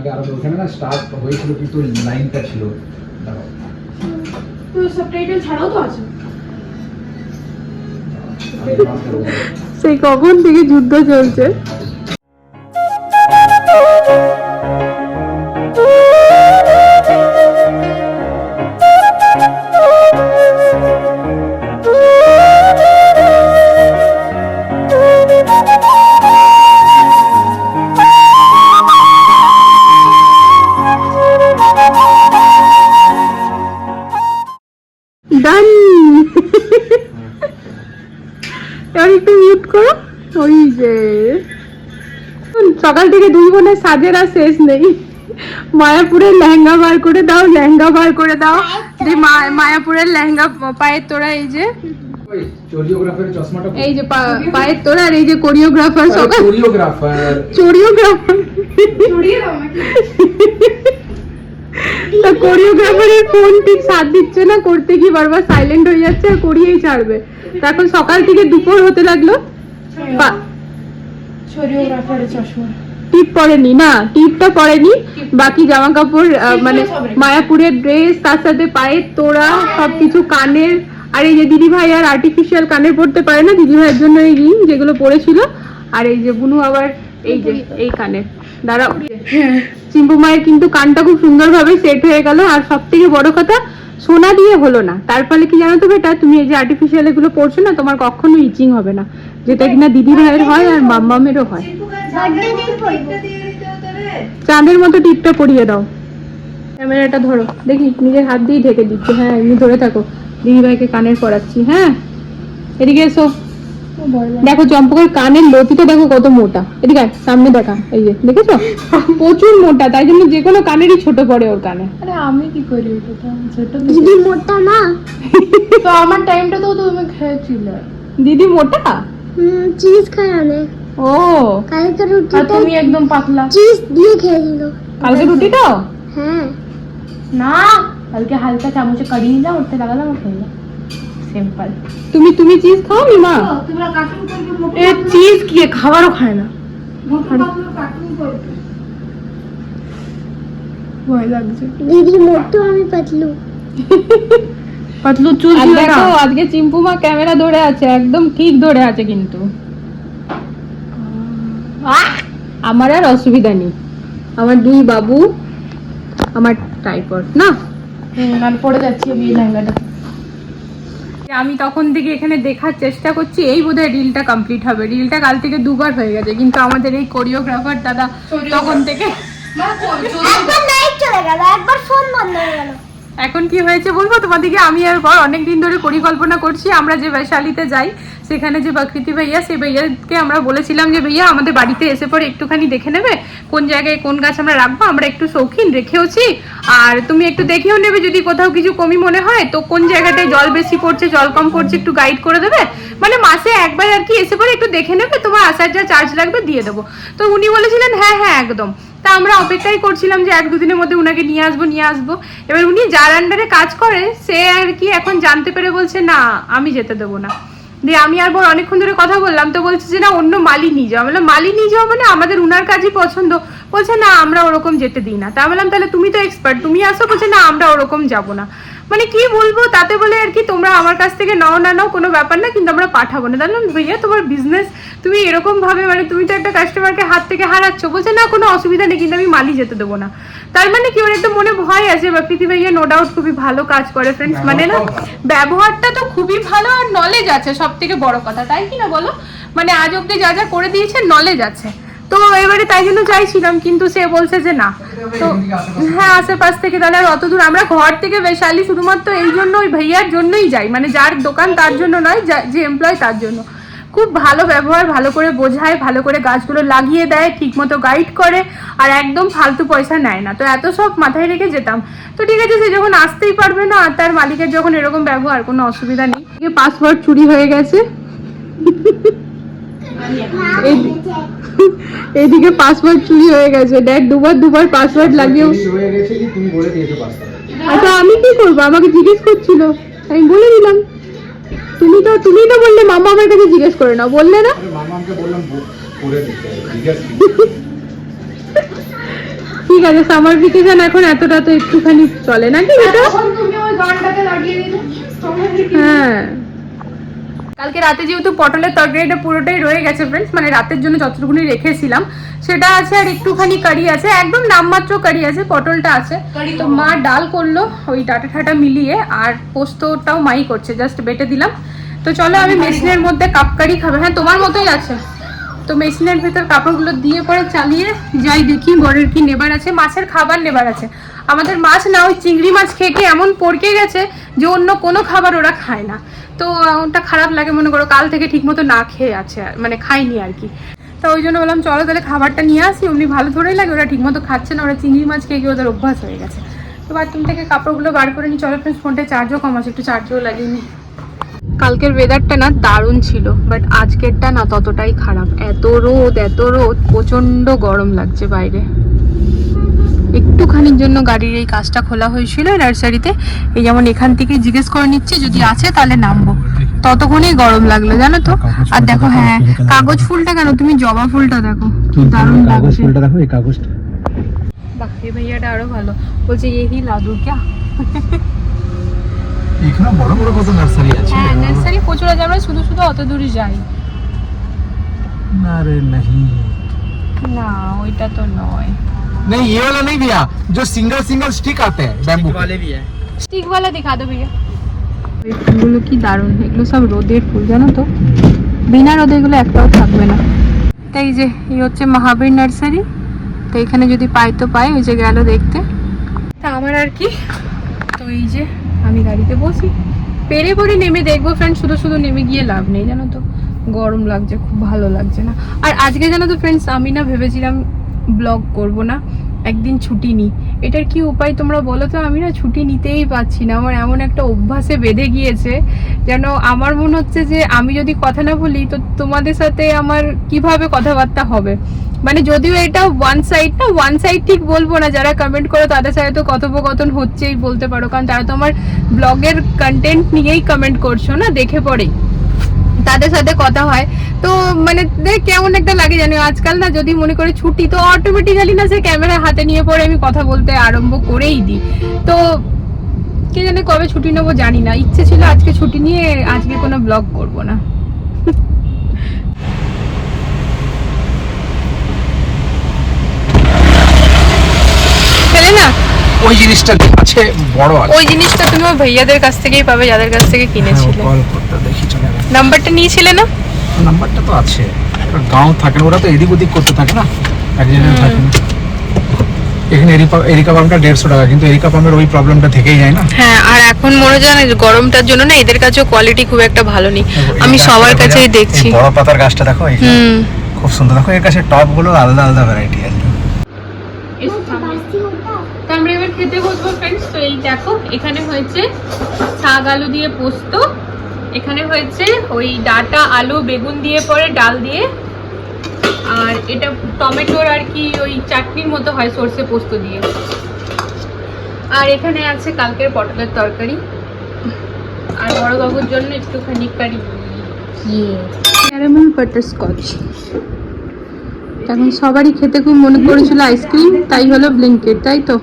আগে আরও ওখানে না স্টার্ট হয়েছিল কিন্তু লাইনটা ছিল। দেখো তো সাবটাইটেল ছাড়াও তো আছে। সেই কখন থেকে যুদ্ধ চলছে? একটু করো? ওই যে। সকাল থেকে দুই বোনের সাজের আর শেষ নেই। মায়াপুরের লেহেঙ্গা বার করে দাও লেহেঙ্গা বার করে দাও। যে মায়াপুরের লেহেঙ্গা পায়ের তোরা এই যে। ওই চশমাটা এই যে পা- পায়ের তোরা আর এই যে কোরিওগ্রাফার সকাল কোরিওগ্রাফার কোরিওগ্রাফার তা কোরিওগ্রাফারের ফোন ঠিক সাথ দিচ্ছে না করতে কি বারবার সাইলেন্ট হয়ে যাচ্ছে আর করিয়েই ছাড়বে। তা এখন সকাল থেকে দুপুর হতে লাগল। টিপ পরেনি না টিপটা পরেনি। বাকি জামা কাপড় মানে মায়াপুরের ড্রেস তার সাথে পায়ের তোড়া সবকিছু কানের। আর এই যে দিদি ভাই আর আর্টিফিশিয়াল কানের পরতে পারে না দিদি ভাইয়ের জন্য এই রিং যেগুলো পরেছিল। আর এই যে বুনু আবার এই যে এই কানের। দাঁড়াও। চিম্পু মায়ের কিন্তু কানটা খুব সুন্দরভাবে সেট হয়ে গেল। আর সব থেকে বড় কথা, সোনা দিয়ে হলো না। তার ফলে কি জানো তো বেটা? তুমি এই যে আর্টিফিশিয়াল এগুলো পড়ছো না, তোমার কখনো ইচিং হবে না। যেটা কিনা দিদি ভাইয়ের হয় আর মাম্মামেরও হয়। চাঁদের মতো টিপটা পরিয়ে দাও। ক্যামেরাটা ধরো। দেখি, নিজের হাত দিয়ে ঢেকে দিচ্ছি। হ্যাঁ এমনি ধরে থাকো। দিদি ভাইকে কানের পরাচ্ছি। হ্যাঁ? এদিকে এসো। দেখো চম্পকের কানের লতিটা দেখো কত মোটা। এদিকে সামনে দেখা এই যে দেখেছ? প্রচুর মোটা তাই জন্য যে কোনো কানেরই ছোট পড়ে ওর কানে। আরে আমি কি করি এটা তো? ছোট দিদি মোটা না? তো আমার টাইমটা তো তুমি খেয়েছিলে। দিদি মোটা? চিজ খায় অনেক। ও। কালকে আর রুটিটা তুমি একদম পাতলা। চিজ দিয়ে খেয়েছিল। কালকে রুটিটাও হ্যাঁ। না কালকে হালকা চামচে কাড়ি নিলাম উঠতে লাগালাম আর খেয়ে সিম্পল। তুমি তুমি চিজ খাও নি মা এ চিজ কি? খাবারও খায় না। ভয় লাগছে। দিদি মোটো আমি পাতলু। পাতলু চুল ছিল না? আজকে চিম্পু মা ক্যামেরা ধরে আছে একদম ঠিক ধরে আছে কিন্তু। আমার আর অসুবিধা নেই। আমার দুই বাবু আমার টাইপড না? পড়ে যাচ্ছি আমি লেহেঙ্গাটা আমি তখন থেকে এখানে দেখার চেষ্টা করছি এই বোধহয় রিলটা কমপ্লিট হবে। রিলটা কাল থেকে দুবার হয়ে গেছে কিন্তু আমাদের এই কোরিওগ্রাফার দাদা তখন থেকে একবার লাইট চলে গেল একবার ফোন বন্ধ হয়ে গেল। এখন কি হয়েছে বলব? তোমাদেরকে আমি আর বর অনেক দিন ধরে পরিকল্পনা করছি, আমরা যে বৈশালীতে যাই, সেখানে যে বাকৃতি ভাইয়া, সেই ভাইয়াকে আমরা বলেছিলাম যে, ভাইয়া, আমাদের বাড়িতে এসে পরে একটুখানি দেখে নেবে, কোন জায়গায় কোন গাছ আমরা রাখব, আমরা একটু শৌখিন রেখেওছি। আর তুমি একটু দেখেও নেবে যদি কোথাও কিছু কমি মনে হয়, তো কোন জায়গাটায় জল বেশি পড়ছে, জল কম পড়ছে একটু গাইড করে দেবে। মানে মাসে একবার আর কি এসে পরে একটু দেখে নেবে, তোমার আসার যা চার্জ লাগবে দিয়ে দেবো। তো উনি বলেছিলেন হ্যাঁ হ্যাঁ একদম। তা আমরা অপেক্ষাই করছিলাম যে এক দুদিনের মধ্যে উনাকে নিয়ে আসব নিয়ে আসব। এবার উনি যার আন্ডারে কাজ করে, সে আর কি এখন জানতে পেরে বলছে, না, আমি যেতে দেবো না। দিয়ে আমি আর বর অনেকক্ষণ ধরে কথা বললাম, তো বলছে যে, না, অন্য মালি নিয়ে যাও। বললাম মালি নিয়ে যাও মানে আমাদের উনার কাজই পছন্দ। বলছে, না, আমরা ওরকম যেতে দিই না। তা বললাম, তাহলে তুমি তো এক্সপার্ট তুমি আসো। বলছে, না, আমরা ওরকম যাব না। মানে কি বলব তাতে বলে আর কি তোমরা আমার কাছ থেকে নাও না নাও কোনো ব্যাপার না কিন্তু আমরা পাঠাবো না। তাহলে ভাইয়া তোমার বিজনেস তুমি এরকম ভাবে মানে তুমি তো একটা কাস্টমারকে হাত থেকে হারাচ্ছ বলছে না কোনো অসুবিধা নেই কিন্তু আমি মালি যেতে দেবো না। তার মানে কি ওর একটা মনে ভয় আছে বা প্রীতি ভাইয়া নো ডাউট খুবই ভালো কাজ করে ফ্রেন্ডস মানে না ব্যবহারটা তো খুবই ভালো আর নলেজ আছে সব থেকে বড় কথা তাই কি না বলো? মানে আজ অব্দি যা যা করে দিয়েছে নলেজ আছে। এবারে তাই জন্য চাইছিলাম, কিন্তু সে বলছে যে না। তো হ্যাঁ আশেপাশ থেকে তাহলে আর অত দূর। আমরা ঘর থেকে বৈশালী শুধুমাত্র এই জন্য ওই ভাইয়ার জন্যই যাই। মানে যার দোকান তার জন্য নয়, যে এমপ্লয় তার জন্য। খুব ভালো ব্যবহার, ভালো করে বোঝায়, ভালো করে গাছগুলো লাগিয়ে দেয় ঠিক মতো গাইড করে আর একদম ফালতু পয়সা নেয় না। তো এত সব মাথায় রেখে যেতাম। তো ঠিক আছে, সে যখন আসতেই পারবে না আর তার মালিকের যখন এরকম ব্যবহার, কোনো অসুবিধা নেই। পাসওয়ার্ড চুরি হয়ে গেছে। এইদিকে পাসওয়ার্ড চুরি হয়ে গেছে। দেখ দুবার দুবার পাসওয়ার্ড লাগিয়ে হয়ে গেছে কি? তুমি বলে দিয়েছ পাঁচটা আচ্ছা আমি কি করব? আমাকে জিজ্ঞেস করছিল। আমি বলে দিলাম। তুমি তো তুমি তো বললে মামা আমার কাছে জিজ্ঞেস করে নাও। বললে না? আরে মামা আমাকে বললাম ব- করে দিতে হবে, ঠিক আছে? সামার ভ্যাকেশন এখন এতটা তো একটুখানি চলে নাকি এটা? তুমি ওই গানটাকে লাগিয়ে দিলে হ্যাঁ। কালকে রাতে যেহেতু পটলের তরকারিটা পুরোটাই রয়ে গেছে ফ্রেন্ডস মানে রাতের জন্য যতটুকুনি রেখেছিলাম সেটা আছে আর একটুখানি কারি আছে একদম নামমাত্র কারি আছে পটলটা আছে। তো মা ডাল করল ওই ডাটা ঠাটা মিলিয়ে আর পোস্তটাও মাই করছে জাস্ট বেটে দিলাম। তো চলো আমি মেশিনের মধ্যে কাপ কারি খাবে। হ্যাঁ তোমার মতোই আছে। তো মেশিনের ভেতর কাপড়গুলো দিয়ে পরে চালিয়ে যাই দেখি বরের কি নেবার আছে মাছের খাবার নেবার আছে। আমাদের মাছ না ওই চিংড়ি মাছ খেয়ে খেয়ে এমন পড়কে গেছে যে অন্য কোনো খাবার ওরা খায় না। তো ওটা খারাপ লাগে, মনে করো, কাল থেকে ঠিকমতো না খেয়ে আছে মানে খাইনি আর কি। তো ওই জন্য বললাম, চলো তাহলে খাবারটা নিয়ে আসি, অমনি ভালো ধরেই লাগে, ওরা ঠিকমতো খাচ্ছে না, ওরা চিংড়ি মাছ খেয়ে গিয়ে ওদের অভ্যাস হয়ে গেছে। তো বাথরুম থেকে কাপড়গুলো বার করে নিই চলো ফ্রেন্ডস ফোনটা চার্জও কম আছে, একটু চার্জও লাগিয়ে নিই কালকের ওয়েদারটা না দারুণ ছিল বাট আজকেরটা না ততটাই খারাপ। এত রোদ এত রোদ প্রচণ্ড গরম লাগছে বাইরে। একটুখানির জন্য গাড়ির এই কাজটা খোলা হয়েছিল নার্সারিতে। এই যেমন এখান থেকে জিজ্ঞেস করে নিচ্ছে যদি আছে তাহলে নামবো। ততক্ষণেই গরম লাগল জানো তো? আর দেখো হ্যাঁ কাগজ ফুলটা কেন? তুমি জবা ফুলটা দেখো। দারুণ কাগজ ফুলটা দেখো এই কাগজটা। বাহ এই ভাইয়াটা আরও ভালো। বলছে এই লাদু ক্যা? এখানে বড় বড় কত নার্সারি আছে। হ্যাঁ নার্সারি প্রচুর আছে আমরা শুধু শুধু অত দূরে যাই। না রে नहीं না ওইটা তো নয়। नहीं ये वाला नहीं भैया जो सिंगल सिंगल स्टिक आते हैं बैम्बू वाले भी है স্টিক वाला दिखा दो भैया এই ফুলগুলো কি দারুণ এগুলো সব রোদের ফুল জানো তো বিনা রোদে এগুলো একটাও থাকবে না তাই যে এই হচ্ছে মহাবীর নার্সারি তো এখানে যদি পাই তো পাই ওই যে গেল দেখতে তা আমার আর কি তো এই যে আমি গাড়িতে বসি পেরে পরে নেমে দেখবো ফ্রেন্ড শুধু শুধু নেমে গিয়ে লাভ নেই জানো তো গরম লাগছে খুব ভালো লাগছে না আর আজকে জানো তো ফ্রেন্ডস আমি না ভেবেছিলাম ব্লগ করব না, একদিন ছুটি নিই এটার কি উপায় তোমরা বলো তো? আমি না ছুটি নিতেই পাচ্ছি না। আমার এমন একটা অভ্যাসে বেঁধে গিয়েছে, যেন আমার মনে হচ্ছে যে আমি যদি কথা না বলি, তো তোমাদের সাথে আমার কীভাবে কথাবার্তা হবে? মানে যদিও এটা ওয়ান সাইড না ওয়ান সাইড ঠিক বলব না, যারা কমেন্ট করো তাদের সাথে তো কথোপকথন হচ্ছেই বলতে পারো, কারণ তারা তো আমার ব্লগের কন্টেন্ট নিয়েই কমেন্ট করছ না, দেখে পড়েই। তাদের সাথে কথা হয়। তো মানে দেখ কেমন একটা লাগে জানি আজকাল না যদি মনে করে ছুটি তো অটোমেটিক্যালি না সে ক্যামেরা হাতে নিয়ে পরে আমি কথা বলতে আরম্ভ করেই দিই। তো কে জানে কবে ছুটি নেব জানি না। ইচ্ছে ছিল আজকে ছুটি নিয়ে আজকে কোনো ব্লগ করব না। না ওই জিনিসটা আছে বড় ওই জিনিসটা তুমি ভাইয়াদের কাছ থেকেই পাবে যাদের কাছ থেকে কিনেছিলে। কল করতে নাম্বারটা নিয়েছিলে না? নাম্বারটা তো আছে। গাঁও থাকে না ওরা তো এদিক ওদিক করতে থাকে না? একজনের থাকে। না এখানে এরিকা এরিকা পাম্পটা দেড়শো টাকা কিন্তু এরিকা পাম্পের ওই প্রবলেমটা থেকেই যায় না? হ্যাঁ আর এখন মনে হয় না গরমটার জন্য না এদের কাছেও কোয়ালিটি খুব একটা ভালো নেই। আমি সবার কাছেই দেখছি। বড় পাতার গাছটা দেখো খুব সুন্দর। দেখো এর কাছে টপগুলো আলাদা আলাদা ভ্যারাইটি আছে তো আমরা এবার খেতে বসবো ফ্রেন্ডস তো এই দেখো এখানে হয়েছে শাক আলু দিয়ে পোস্ত এখানে হয়েছে ওই ডাটা আলু বেগুন দিয়ে পরে ডাল দিয়ে। আর এটা টমেটোর আর কি ওই চাটনির মতো হয় সর্ষে পোস্ত দিয়ে। আর এখানে আছে কালকের পটলের তরকারি। আর বড় বাবুর জন্য একটুখানি কারি। ক্যারামেল বাটার স্কচ এখন সবারই খেতে খুব মনে করেছিল আইসক্রিম তাই হলো ব্লিঙ্কেট তাই তো?